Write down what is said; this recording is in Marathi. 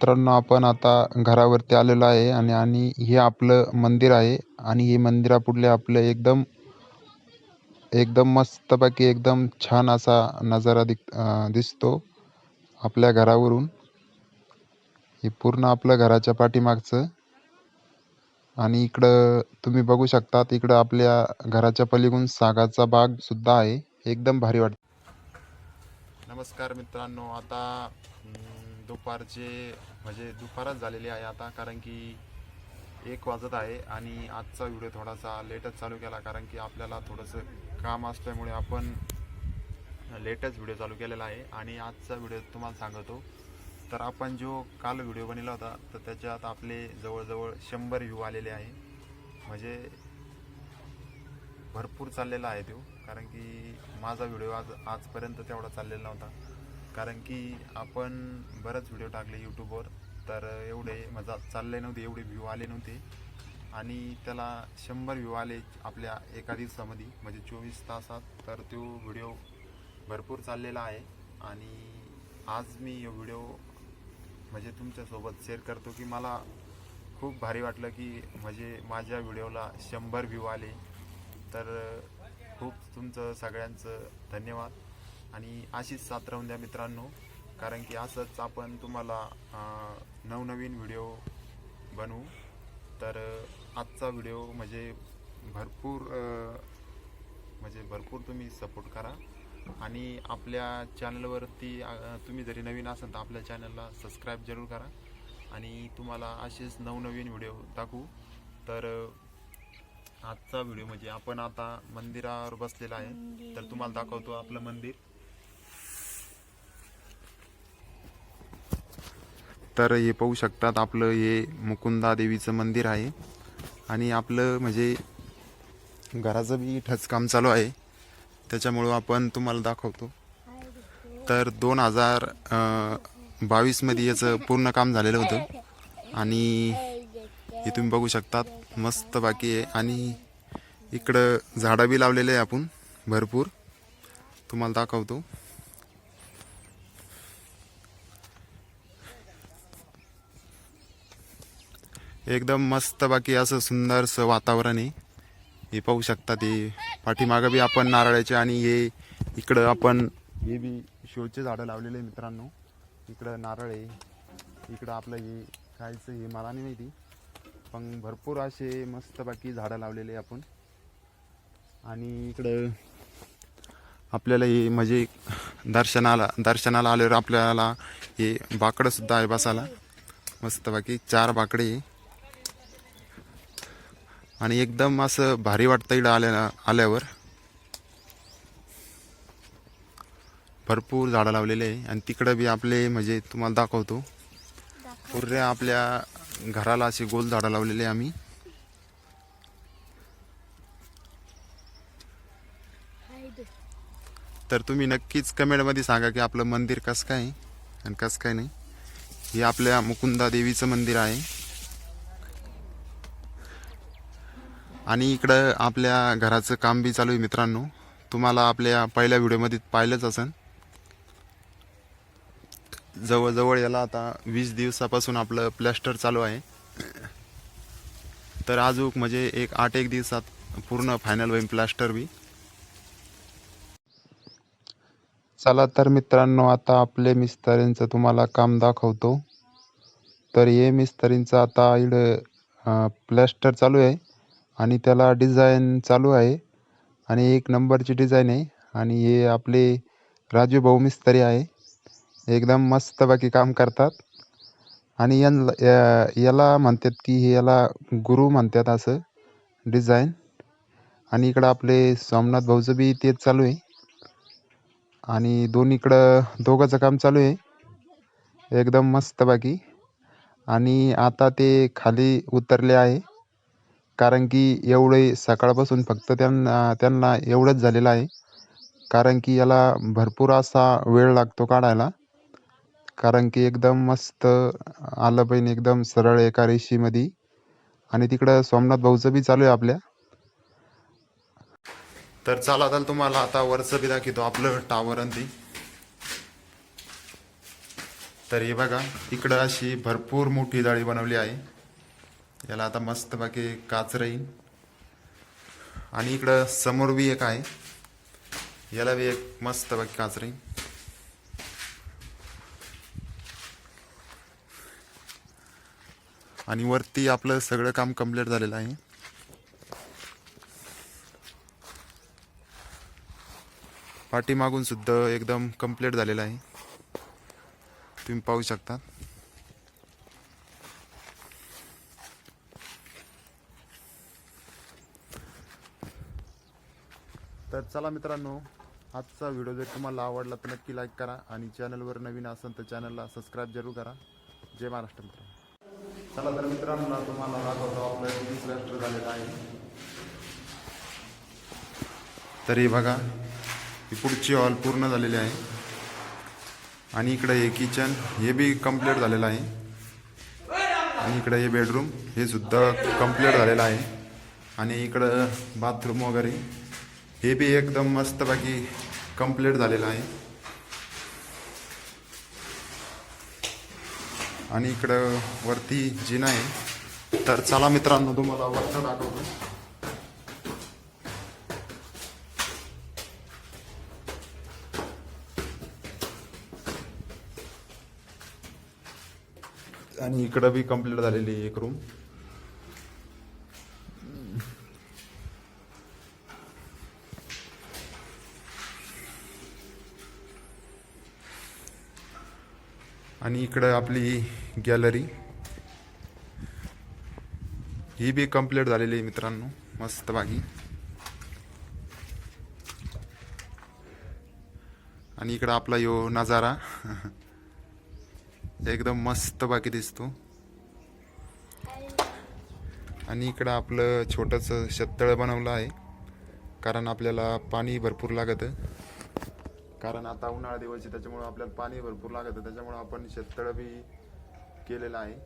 मित्रांनो आपण आता घरावरती आलेलो आहे आणि आणि हे आपलं मंदिर आहे आणि हे मंदिरापुढले आपलं एकदम एकदम मस्तपैकी एकदम छान असा नजारा दिक अं, दिसतो आपल्या घरावरून. हे पूर्ण आपलं घराच्या पाठीमागचं. आणि इकडं तुम्ही बघू शकता इकडं आपल्या घराच्या पलीकडून सागाचा बाग सुद्धा आहे. एकदम भारी वाटतं. नमस्कार मित्रांनो आता दुपारचे म्हणजे दुपारच झालेली आहे आता कारण की एक वाजत आहे आणि आजचा व्हिडिओ थोडासा लेटच चालू केला कारण की आपल्याला थोडंसं काम असल्यामुळे आपण लेटच व्हिडिओ चालू केलेला आहे. आणि आजचा व्हिडिओ तुम्हाला सांगतो तर आपण जो काल व्हिडिओ बनवला होता तर त्याच्यात आपले जवळजवळ शंभर व्ह्यू आलेले आहे. म्हणजे भरपूर चाललेला आहे तो कारण की माझा व्हिडिओ आज आजपर्यंत तेवढा चाललेला नव्हता. कारण की आपण बरेच व्हिडिओ टाकले यूट्यूबवर तर एवढे माझा चालले नव्हते एवढे व्ह्यू आले नव्हते. आणि त्याला शंभर व्ह्यू आले आपल्या एका दिवसामध्ये म्हणजे चोवीस तासात. तर तो व्हिडिओ भरपूर चाललेला आहे. आणि आज मी व्हिडिओ म्हणजे तुमच्यासोबत शेअर करतो की मला खूप भारी वाटलं की म्हणजे माझ्या व्हिडिओला शंभर व्ह्यू आले. तर खूप तुमचं सगळ्यांचं धन्यवाद. आणि अशीच साथ राहून द्या मित्रांनो. कारण की असंच आपण तुम्हाला नवनवीन व्हिडिओ बनवू. तर आजचा व्हिडिओ म्हणजे भरपूर म्हणजे भरपूर तुम्ही सपोर्ट करा. आणि आपल्या चॅनलवरती तुम्ही जरी नवीन असाल तर आपल्या चॅनलला सबस्क्राईब जरूर करा. आणि तुम्हाला असेच नवनवीन व्हिडिओ दाखवू. तर आजचा व्हिडिओ म्हणजे आपण आता मंदिरावर बसलेला आहे. तर तुम्हाला दाखवतो आपलं मंदिर. तर हे पाहू शकतात आपलं हे मुकुंदा देवीचं मंदिर आहे. आणि आपलं म्हणजे घराचं बी ठचकाम चालू आहे. त्याच्यामुळं आपण तुम्हाला दाखवतो. तर दोन हजार बावीसमध्ये याचं पूर्ण काम झालेलं होतं. आणि हे तुम्ही बघू शकतात मस्त बाकी आहे. आणि इकडं झाडं बी लावलेले आहे आपण भरपूर. तुम्हाला दाखवतो. एकदम मस्त बाकी असं सुंदरसं वातावरण आहे. हे पाहू शकता ते. पाठीमागं बी आपण नारळाचे आणि हे इकडं आपण हे बी शोचे झाडं लावलेले आहे मित्रांनो. इकडं नारळ आहे. इकडं आपलं हे खायचं हे मला नाही माहिती. पण भरपूर असे मस्त बाकी झाडं लावलेले आपण. आणि इकडं आपल्याला हे म्हणजे दर्शनाला दर्शनाला आल्यावर आपल्याला हे बाकडंसुद्धा आहे बसायला. मस्त बाकी चार बाकडे आहे. आणि एकदम असं भारी वाटतं इकडं आल्या आल्यावर. भरपूर झाडं लावलेले आहे. आणि तिकडं बी आपले म्हणजे तुम्हाला दाखवतो. पूर्ण आपल्या घराला असे गोल झाडं लावलेले आहे आम्ही. तर तुम्ही नक्कीच कमेंटमध्ये सांगा की आपलं मंदिर कसं काय आणि कसं काय नाही. हे आपल्या मुकुंदा देवीचं मंदिर आहे. आणि इकडं आपल्या घराचं काम बी चालू आहे मित्रांनो. तुम्हाला आपल्या पहिल्या व्हिडिओमध्ये पाहिलंच असेल. जवळजवळ याला आता वीस दिवसापासून आपलं प्लॅस्टर चालू आहे. तर अजून म्हणजे एक आठ एक दिवसात पूर्ण फायनल होईल प्लॅस्टर बी. चला तर मित्रांनो आता आपले मिस्त्रींचं तुम्हाला काम दाखवतो. तर हे मिस्त्रींचं आता इड प्लॅस्टर चालू आहे. आणि त्याला डिझाईन चालू आहे. आणि एक नंबरची डिझाईन आहे. आणि हे आपले राजू भाऊ मिस्त्री आहे. एकदम मस्त बाकी काम करतात. आणि यांला या- याला म्हणतात की हे याला गुरु म्हणतात असं डिझाईन आणि इकडं आपले सोमनाथ भाऊचं बी तेच चालू आहे. आणि दोन इकडं दोघांचं काम चालू आहे. एकदम मस्त बाकी आणि आता ते खाली उतरले आहे. कारण की एवढे सकाळपासून फक्त त्यांना त्यांना एवढंच झालेलं आहे. कारण की याला भरपूर असा वेळ लागतो काढायला. कारण की एकदम मस्त आलं पाहिजे एकदम सरळ एका रेषीमध्ये. आणि तिकडं सोमनाथ भाऊचं बी चालू आहे आपल्या. तर चला तर तुम्हाला आता वरचं बी दाखवतो आपलं टावर आणि ते. तर हे बघा इकडं अशी भरपूर मोठी जाळी बनवली आहे. याला आता मस्त बाकी काच राहील आणि इकडं समोर बी एक आहे. याला बी एक मस्त बाकी काच राहील आणि वरती आपलं सगळं काम कंप्लीट झालेलं आहे. पाठीमागून सुद्धा एकदम कंप्लीट झालेलं आहे. तुम्ही पाहू शकता. तर चला मित्रांनो आजचा व्हिडिओ जर तुम्हाला आवडला तर नक्की लाईक करा आणि चॅनलवर नवीन असेल तर चॅनलला सबस्क्राईब जरूर करा. जय महाराष्ट्र मित्रांनो. चला तर मित्रांनो तुम्हाला दाखवतो आपलं वीस राष्ट्र झालेलं आहे. तरी बघा ही पुढची हॉल पूर्ण झालेली आहे. आणि इकडं हे किचन हे बी कंप्लीट झालेलं आहे. आणि इकडं हे बेडरूम हे सुद्धा कंप्लीट झालेलं आहे. आणि इकडं बाथरूम वगैरे. हे बी एकदम मस्त बाकी कंप्लीट झालेलं आहे. आणि इकडं वरती जिना आहे. तर चला मित्रांनो तुम्हाला वरचं दाखवतो. आणि इकडं बी कंप्लीट झालेली आहे एक रूम आणि इकडं आपली गॅलरी. ही बी कंप्लीट झालेली आहे मित्रांनो. मस्त बाकी आणि इकडं आपला यो नजारा. एकदम मस्त बाकी दिसतो. आणि इकडं आपलं छोटंसं शेततळं बनवलं आहे. कारण आपल्याला पाणी भरपूर लागतं. कारण आता उन्हाळा दिवस आहे त्याच्यामुळं आपल्याला पाणी भरपूर लागतं त्याच्यामुळं आपण शेततळं बी केलेलं आहे.